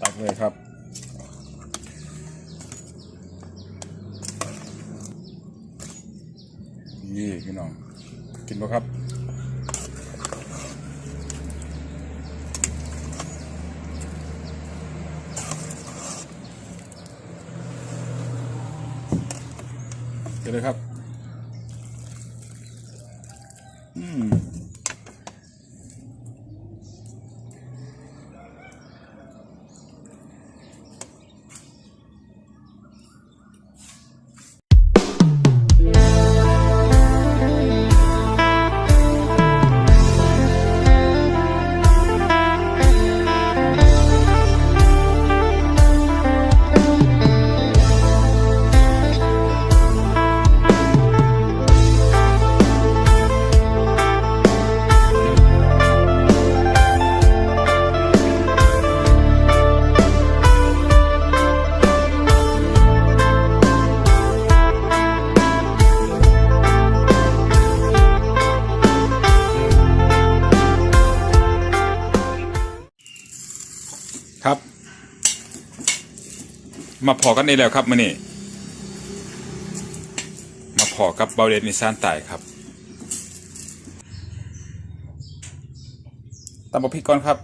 ตักเลยครับนี่พี่น้อง กินบ่ครับกินเลยครับ มาพอกันได้แล้วครับมื่อนี้มาพอกับเบาเดนนิสานตายครับตามบพริกก่อนครับ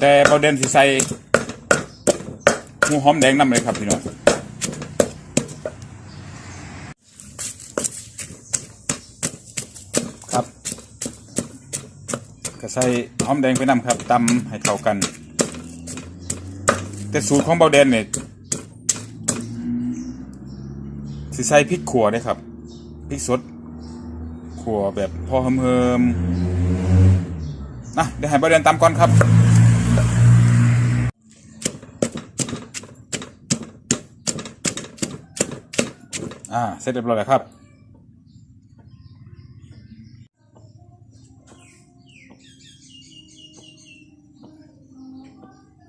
แต่เบาเดนสิใส่ หมูหอมแดงนำเลยครับพี่น้องครับก็ใส่หอมแดงไปนำครับตำให้เข้ากัน แต่สูตรของเบาแดนเนี่ยสิใส่พริกขัวได้ครับพริกสดขัวแบบพอเฮิมๆนะเดี๋ยวให้เบาแดนตำก่อนครับ อ่าเสร็จเรียบร้อยแล้วครับ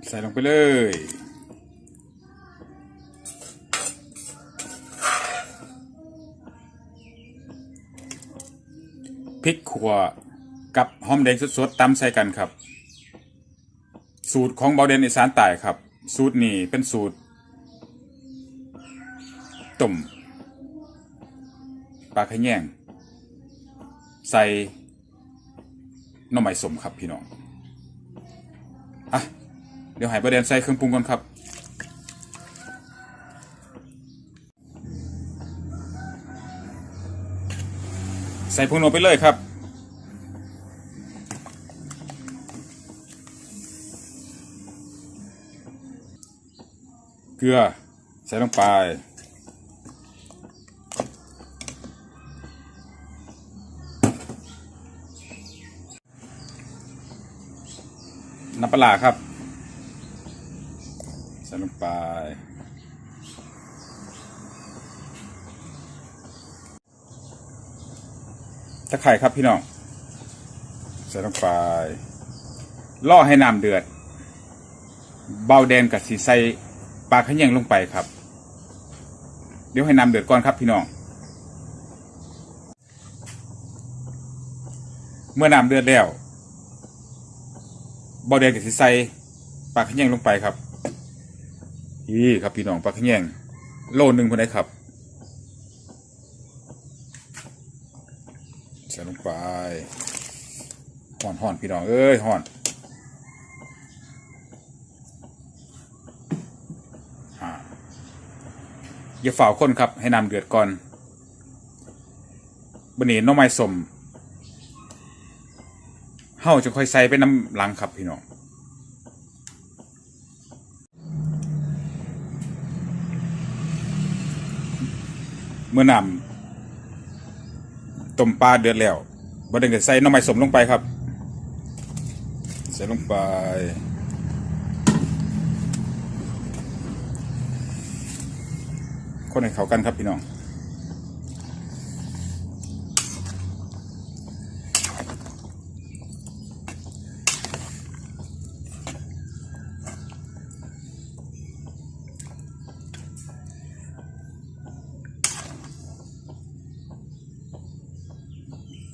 ใส่ลงไปเลยพริกขั่วกับหอมแดงสดๆตำใส่กันครับ สูตรของเบาเดนอีสานใต้ครับ สูตรนี้เป็นสูตรต้ม ปลาขะแยงใส่หน่อไม้สมครับพี่น้องอะเดี๋ยวหายประเด็นใส่เครื่องปรุงก่อนครับใส่ผงนวไปเลยครับ เกลือ ใส่ลงไป ปลาร้าครับใส่ลงไปตะไคร่ครับพี่น้องใส่ลงไปล่อให้น้ำเดือด เบาแดนกับสีใสปลาขะแยงลงไปครับ เดี๋ยวให้น้ำเดือดก่อนครับพี่น้องเมื่อน้ำเดือดแล้ว บอแดงกับสีใสปลาขยงลงไปครับนี่ครับพี่น้องปลาขยงโลหนึ่งพอได้ครับใส่ลงไปห่อนห่อนพี่น้องเอ้ยห่อนอย่าฝ่าคนครับให้น้ำเดือดก่อนบันนี้น้องไม้สม เฮาจะค่อยใส่ไปน้ำหลังครับพี่น้องเมื่อนำต้มปลาเดือดแล้วบัดนี้ก็ใส่น้ำไม้สมลงไปครับ ใส่ลงไป คนให้เข้ากันครับพี่น้อง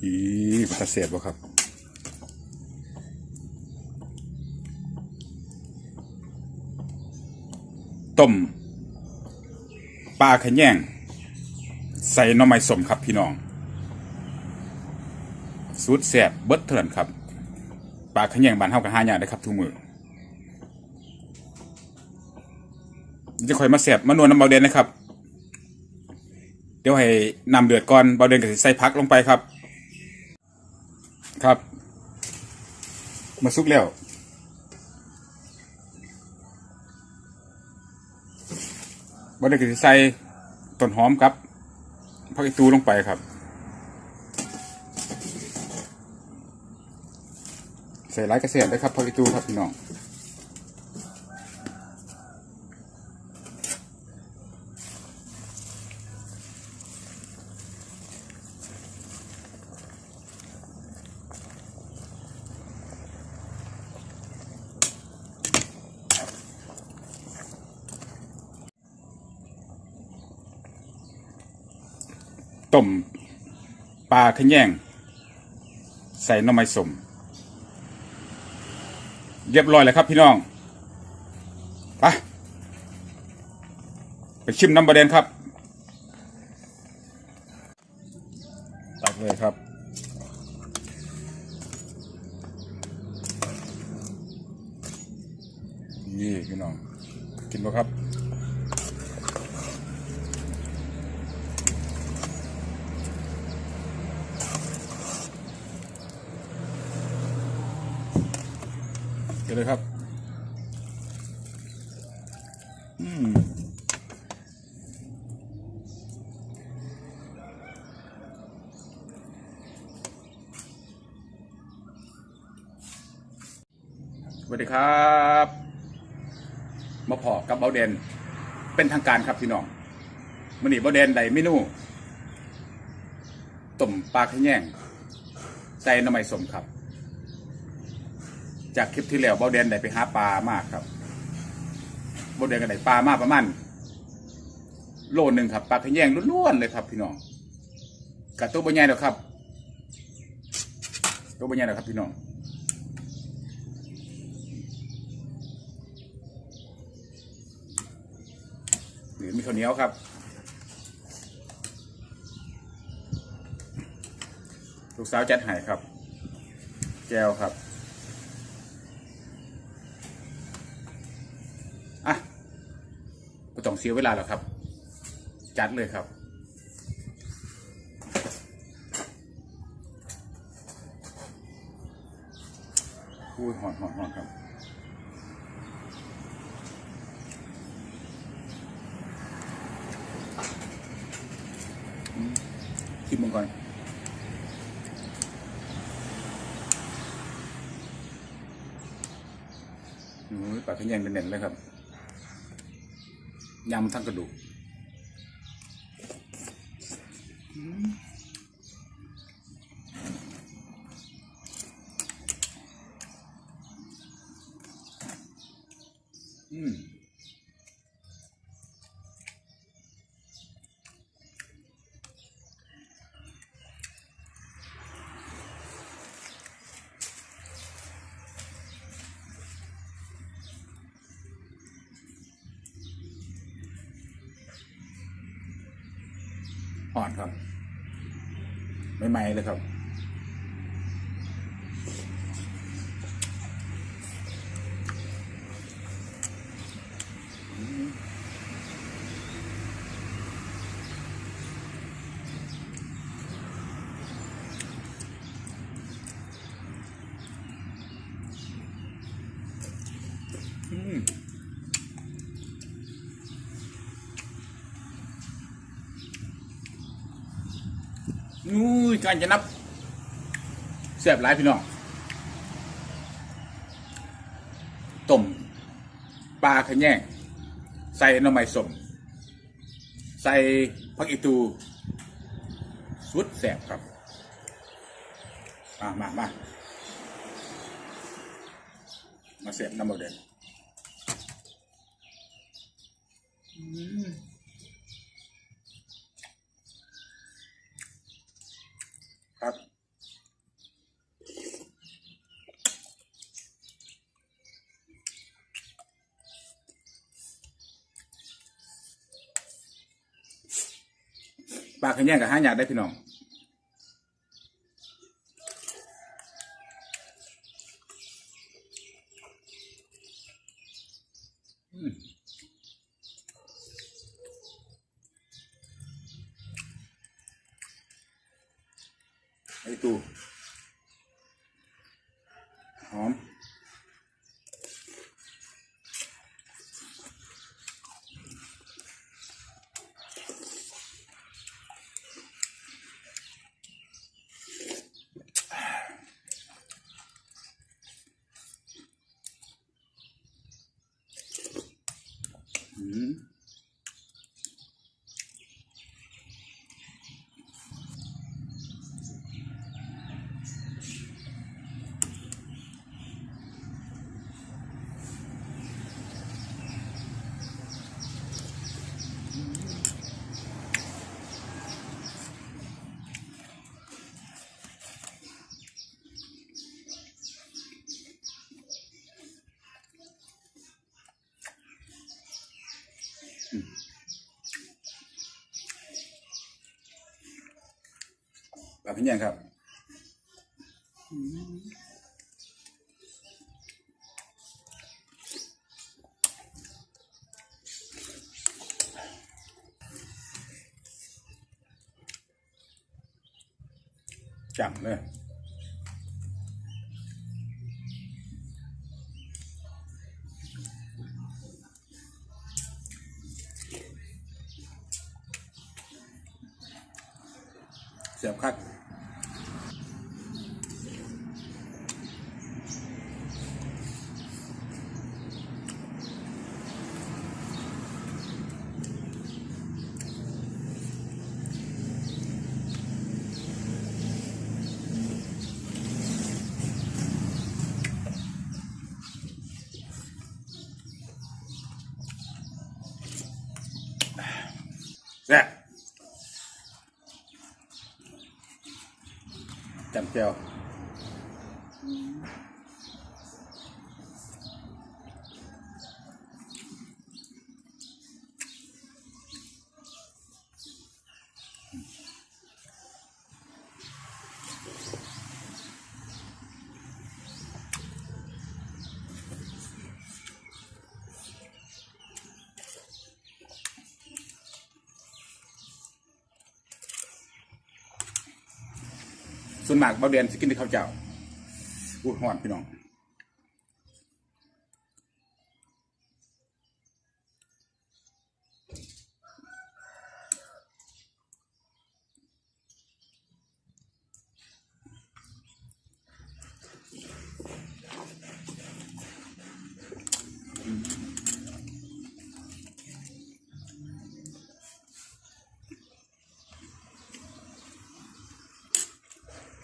อี มันจะเสียบบ่ครับต้มปลาขะแยงใส่น่อไม้สมครับพี่น้องสูตรแสบเบิดเถื่อนครับปลาขะแยงบานเฮากับห้ายากได้ครับทุกมือจะคอยมาแสบมานวลน้ำเบาเดนนะครับ เดี๋ยวให้นำเดือดก่อนเบาเดนก็สิใส่พักลงไปครับ ครับ มาซุกแล้ววันเดนก็สิใส่ต้นหอมครับผักอีตูลงไปครับ ใส่ร้ายกระเสียดได้ครับผักอีตูครับพี่น้อง ต้ม ปลาขะแยงใส่น่อไม้สมเรียบร้อยแล้วครับพี่น้องไปไปชิมน้ำบะเดนครับตักเลยครับนี่พี่น้องกินบ่ครับ เลยครับ อืมสวัสดีครับ มาพอกับเบาเดนเป็นทางการครับพี่น้องมันนี่เบาเดนใดเมนูต้มปลาขะแยงใส่น้ำไม้สมครับ จากคลิปที่แล้วเบาเดนได้ไปหาปลามากครับเบาเดนก็ได้ปลามากประมาณโลหนึ่งครับปลาขะแยงล้วนๆเลยครับ พี่น้องกับตัวบใหญ่แล้วครับ ตัวบใหญ่แล้วครับ พี่น้องหรือมีข้าวเหนียวครับลูกสาวจัดให้ครับ แก้วครับ ไม่ต้องเสียเวลาหรอกครับ จัดเลยครับ อุ้ยหอนหอนหอนครับชิมมันก่อนอืมปลาขะแยงเป็นเน่นเลยครับ ยำทั้งกระดูกอืม อนครับใหม่ๆเลยครับ อืมนู้ย การจะนับแซ่บหลายพี่น้องต้มปลาขะแยงใส่น่อไม้สมใส่ผักอีตูสุดแซ่บครับ มามามามาเสียบน้ำมันเด่น ปลาขะแยงกับหาอยากได้พี่น้อง ปลาขะแยงครับจังเลย แซ่บ ส่วนมากเบาเดือนสกินที่ข้าวเจ้าอู้หอนพี่น้อง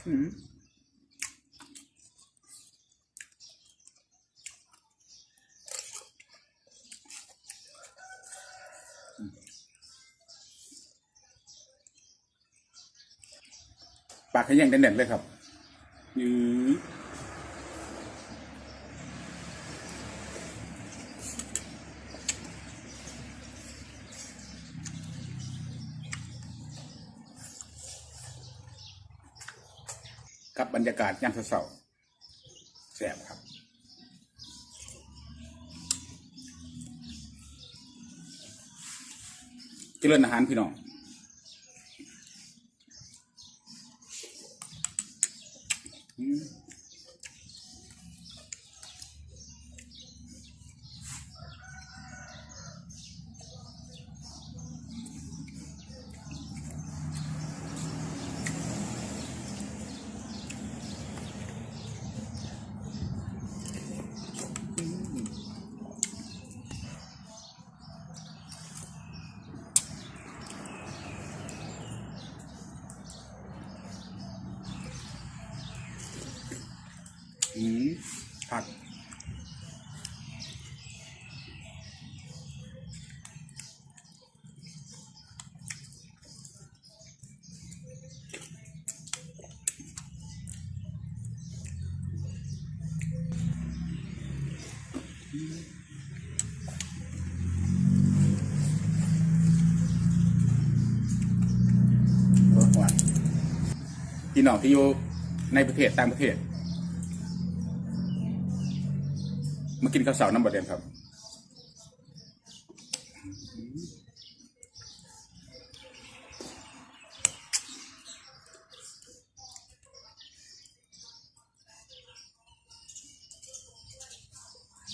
ปากขยังเด่นๆเลยครับยือ กับบรรยากาศยามเช้าๆแสบครับเจริญอาหารพี่น้อง พี่น้องที่อยู่ในประเทศต่างประเทศมากินข้าวเสาน้ำบดเดนครับ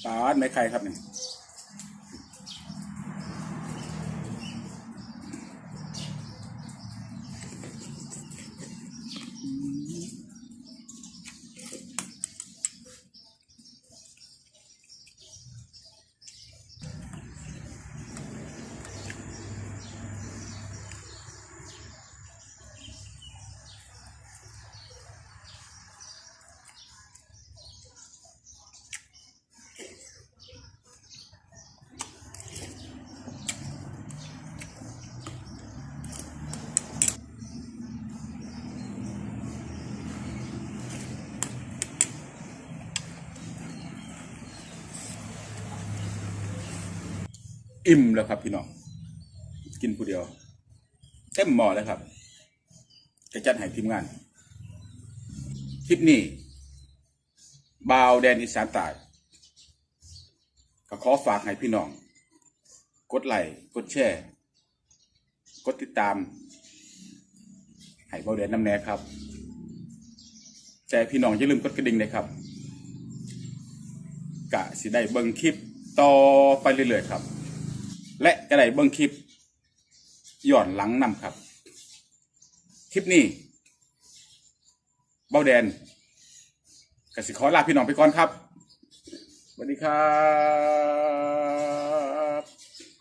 ปาดไม่ใครครับเนี่ย อิ่มแล้วครับ พี่น้อง กินผู้เดียว เต็มหม้อแล้วครับจะจัดให้ทีมงาน คลิปนี้บาวแดนอีสานใต้ก็ขอฝากให้พี่น้อง กดไลค์กดแชร์ กดติดตาม ให้บาวแดนน้ำแน่ครับ แต่พี่น้องอย่าลืมกดกระดิ่งนะครับ กะสิได้เบิ่งคลิปต่อไปเรื่อยๆครับ และจะได้เบิ้งคลิปย้อนหลังนำครับ คลิปนี้เบ้าแดนกสิขอลาพี่น้องไปก่อนครับสวัสดีครับ